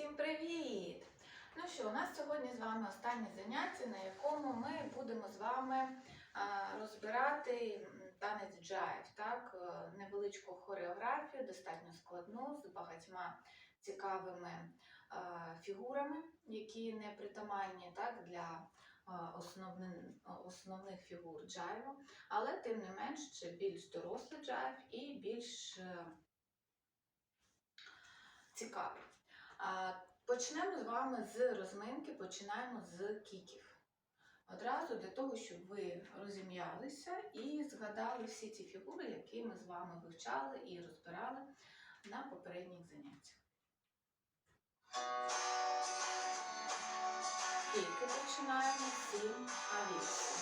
Всім привіт! Ну що, у нас сьогодні з вами останнє заняття, на якому ми будемо з вами розбирати танець джайв, так? е, невеличку хореографію, достатньо складну, з багатьма цікавими фігурами, які не притаманні так, для основни- основних фігур джайву, але тим не менш це більш дорослий джайв і більш е, цікавий. Почнемо з вами з розминки, починаємо з кіків. Одразу для того, щоб ви розім'ялися і згадали всі ті фігури, які ми з вами вивчали і розбирали на попередніх заняттях. Кіки починаємо з 7 а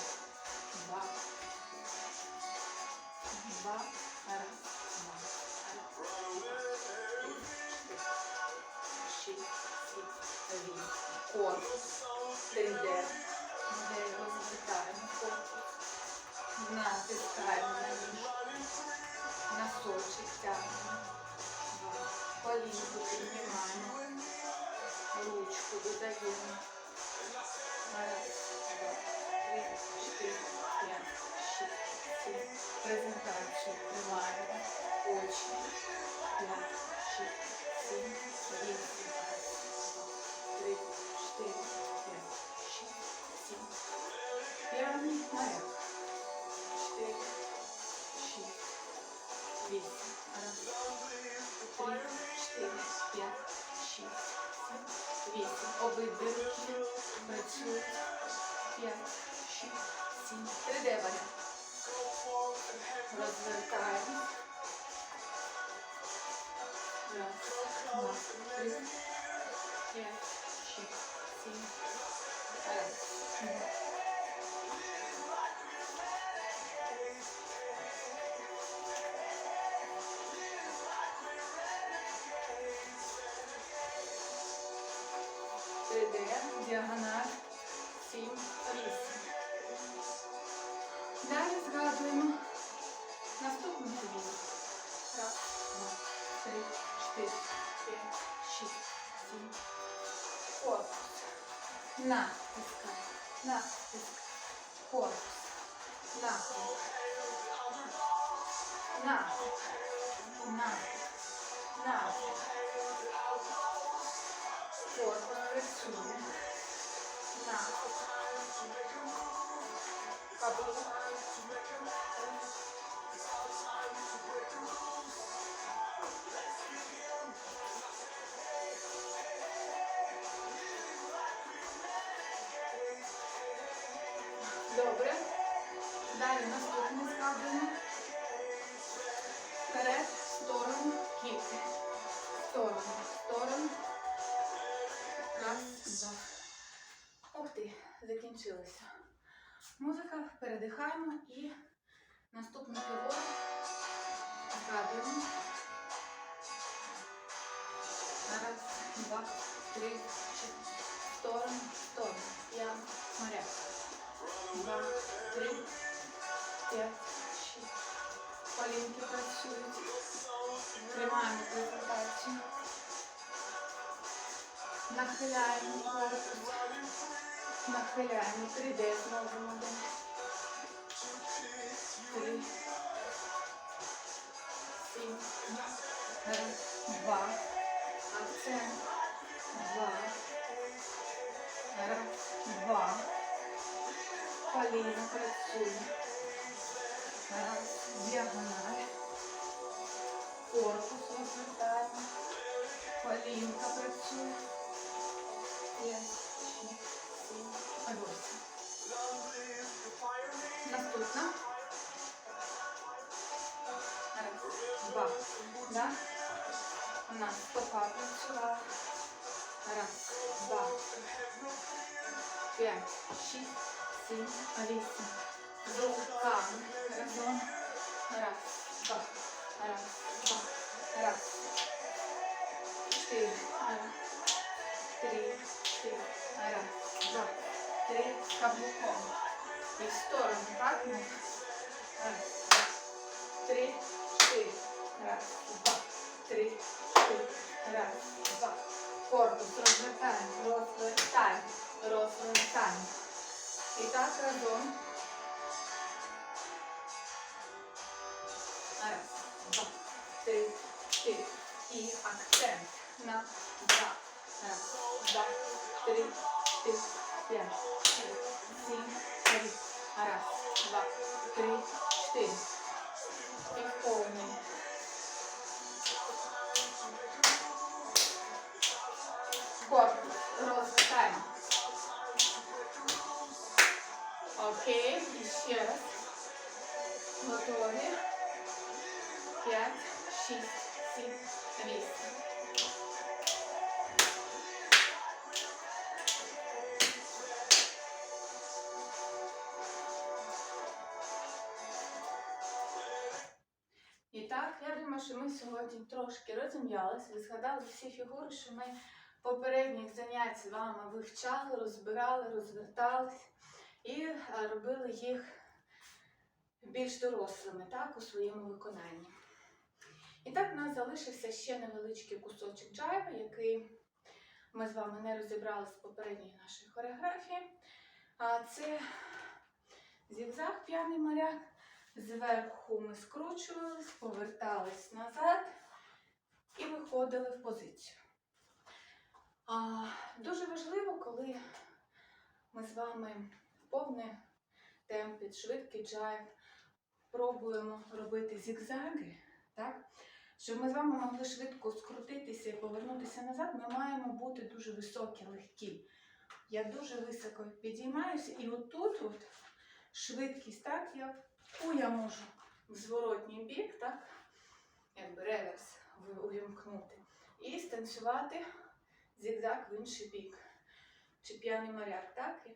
Презентацію тримаємо. Очі. П'ять, шість, сім, вісім. Три, працюють. П'ять, шість, сім. Три дев'ять. Розвертаємо. Раз, два, три, п'ять, шість, сім. Раз, діагональ, сім, вісім. Далі згадуємо наступну фігуру. Раз, два, три, чотири, п'ять, шість, сім. Корпус. Натискай. Натискай. Корпус. Натискай. Натискай. Натискай. Натискай. Корпус працює. Добре. Далі наступне згадуємо. Закінчилося. Музика, передихаємо і наступну фігуру згадуємо. Раз, два, три, чотири. Сторону, сторону. Я моря. Два, три, п'ять, шість. Колінки працюють. Тримаємо презентацію. Нахиляємо. Нахиляємо. 3D знову один. Три. Сім. Раз, два. Акцент. Два. Раз, два. Працює. Раз, діагональ. Корпус розвертаємо. Колінка працює. П'ять, восемь. Наступна. Раз, два. Да? У нас стопа працювала. Раз, два. П'ять, шість, сім, вісім. З руками разом. Раз, два. Раз, два. Раз. Чотири. Раз. Три, чотири. Раз, два. Три. Каблуком. І в сторону, так? Ну. Раз, два. Три, чотири. Раз, два. Три, чотири. Раз, два. Корпус розвертаємо, розвертаємо, розвертаємо. І так разом. Раз, два, три, чотири. І акцент на два. Раз, два, три, чотири, п'ять, шість, сім, вісім. Раз, два, три, чотири. І повний. Корпус розвертаємо. Окей, і ще раз. Готові. П'ять, шість, сім, вісім. Думаю, що ми сьогодні трошки розім'ялися, ви згадали всі фігури, що ми попередніх занять з вами вивчали, розбирали, розвертались і е, робили їх більш дорослими так, у своєму виконанні. І так, у нас залишився ще невеличкий кусочок джайва, який ми з вами не розібрали з попередньої нашої хореографії. Це зігзаг п'яний моряк. Зверху ми скручувались, повертались назад і виходили в позицію. А, дуже важливо, коли ми з вами в повний темпі, швидкий джайв, пробуємо робити зігзаги, так? щоб ми з вами могли швидко скрутитися і повернутися назад, ми маємо бути дуже високі, легкі. Я дуже високо підіймаюся, і отут от швидкість, так, яку я можу в зворотній бік, так, якби реверс увімкнути, і станцювати зігзаг в інший бік. Чи п'яний моряк, так?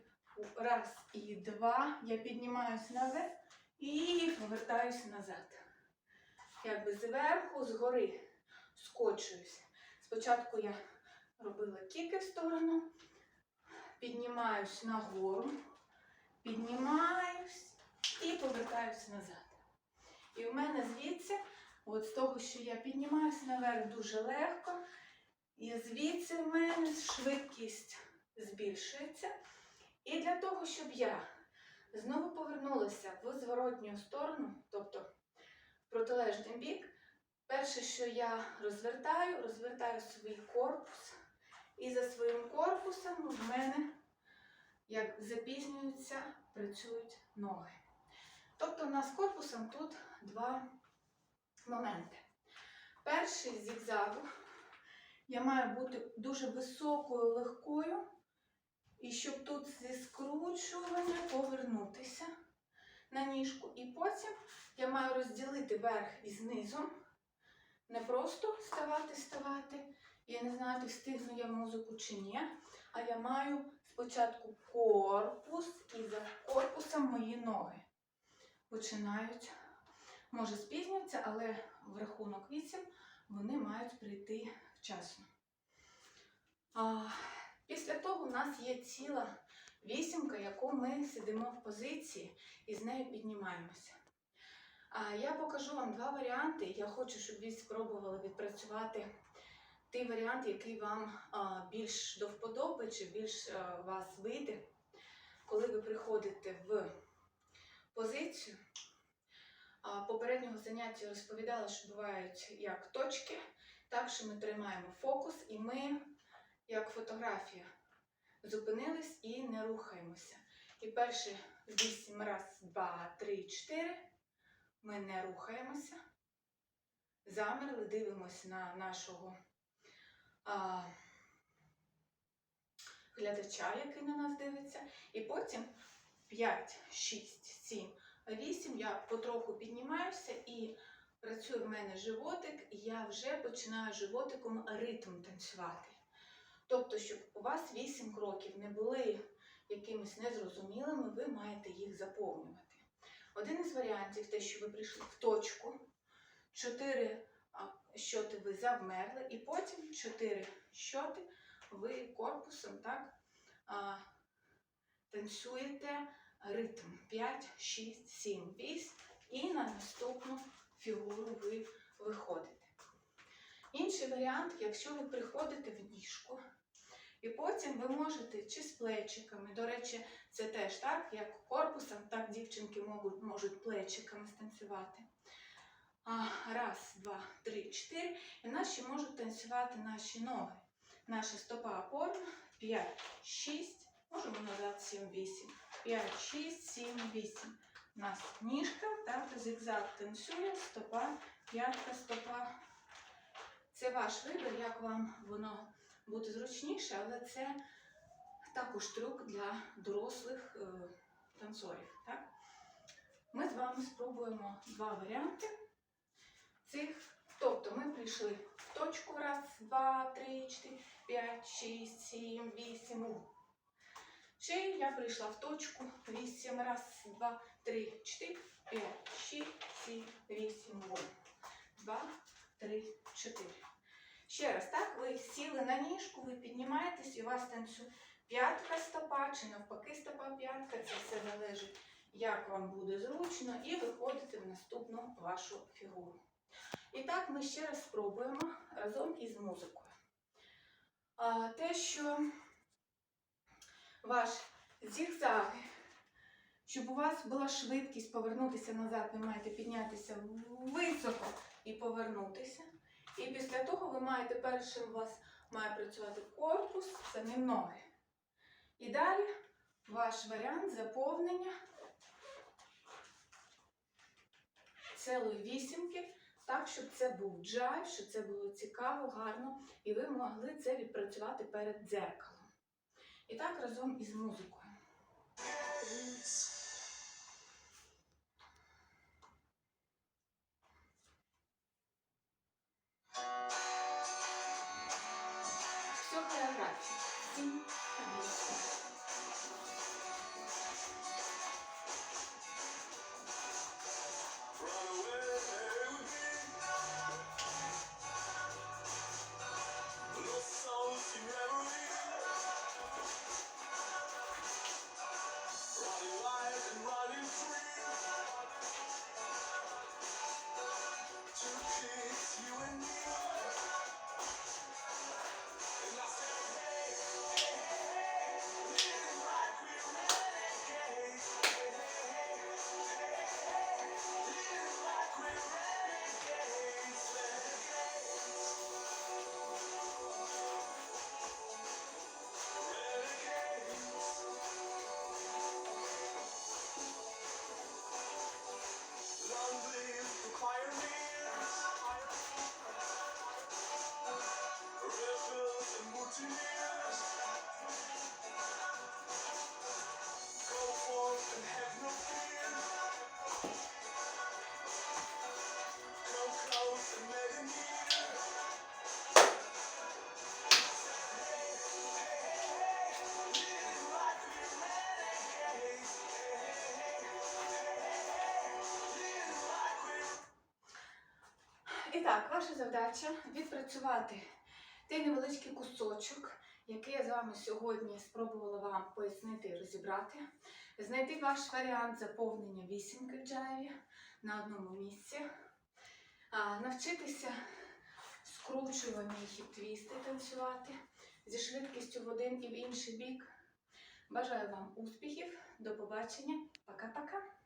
Раз і два. Я піднімаюся наверх і повертаюся назад. Якби зверху, згори скочуюся. Спочатку я робила кіки в сторону, піднімаюсь нагору, піднімаюсь і повертаюся назад. І в мене звідси, от з того, що я піднімаюся наверх дуже легко, і звідси в мене швидкість збільшується. І для того, щоб я знову повернулася в зворотню сторону, тобто протилежний бік, перше, що я розвертаю, розвертаю свій корпус. І за своїм корпусом в мене, як запізнюються, працюють ноги. Тобто у нас корпусом тут два моменти. Перший з зігзагу я маю бути дуже високою, легкою, і щоб тут зі скручування повернутися на ніжку. І потім я маю розділити верх із низом. Не просто ставати, ставати. Я не знаю, встигну я музику чи ні. А я маю спочатку корпус, і за корпусом мої ноги починають. Може спізнюються, але в рахунок 8 вони мають прийти вчасно. Після того у нас є ціла вісімка, яку ми сидимо в позиції і з нею піднімаємося. Я покажу вам два варіанти. Я хочу, щоб ви спробували відпрацювати той варіант, який вам більш до вподоби чи більш вас вийде, коли ви приходите в позицію. Попереднього заняття розповідала, що бувають як точки, так що ми тримаємо фокус і ми, як фотографія, зупинились і не рухаємося. І перші 8 раз, 2, 3, 4 ми не рухаємося. Замерли, дивимося на нашого а, глядача, який на нас дивиться. І потім 5, 6, 7, 8 я потроху піднімаюся і працює в мене животик, і я вже починаю животиком ритм танцювати. Тобто, щоб у вас 8 кроків не були якимись незрозумілими, ви маєте їх заповнювати. Один із варіантів те, що ви прийшли в точку, 4 щоти ви завмерли, і потім 4 щоти ви корпусом так, танцюєте ритм 5, 6, 7, 8 і на наступну фігуру ви виходите. Інший варіант, якщо ви приходите в ніжку, і потім ви можете чи з плечиками, до речі, це теж так, як корпусом, так дівчинки можуть, можуть плечиками станцювати. Раз, два, три, чотири. І ще можуть танцювати наші ноги. Наша стопа опорна. 5, 6, можемо назад 7, 8. 5, 6, 7, 8. У нас ніжка, так, зигзаг танцює, стопа, п'ятка, стопа. Це ваш вибір, як вам воно буде зручніше, але це також трюк для дорослих е, танцорів. Так? Ми з вами спробуємо два варіанти цих. Тобто ми прийшли в точку раз, два, три, чотири, п'ять, шість, сім, вісім. Ще я прийшла в точку вісім, раз, два, три, чотири, п'ять, шість, сім, вісім, у. Два, три, чотири. Ще раз, так, ви сіли на ніжку, ви піднімаєтесь і у вас танцює п'ятка стопа чи навпаки стопа п'ятка. Це все залежить, як вам буде зручно, і виходите в наступну вашу фігуру. І так ми ще раз спробуємо разом із музикою. Те, що ваш зігзаг, щоб у вас була швидкість повернутися назад, ви маєте піднятися високо і повернутися. І після того ви маєте першим у вас має працювати корпус, за ним ноги. І далі ваш варіант заповнення цілої вісімки, так, щоб це був джайв, щоб це було цікаво, гарно, і ви могли це відпрацювати перед дзеркалом. І так разом із музикою. Так, ваша завдача відпрацювати той невеличкий кусочок, який я з вами сьогодні спробувала вам пояснити і розібрати. Знайти ваш варіант заповнення вісімки в джайві на одному місці. Навчитися скручування хіп-твісти танцювати зі швидкістю в один і в інший бік. Бажаю вам успіхів, до побачення, пока-пока!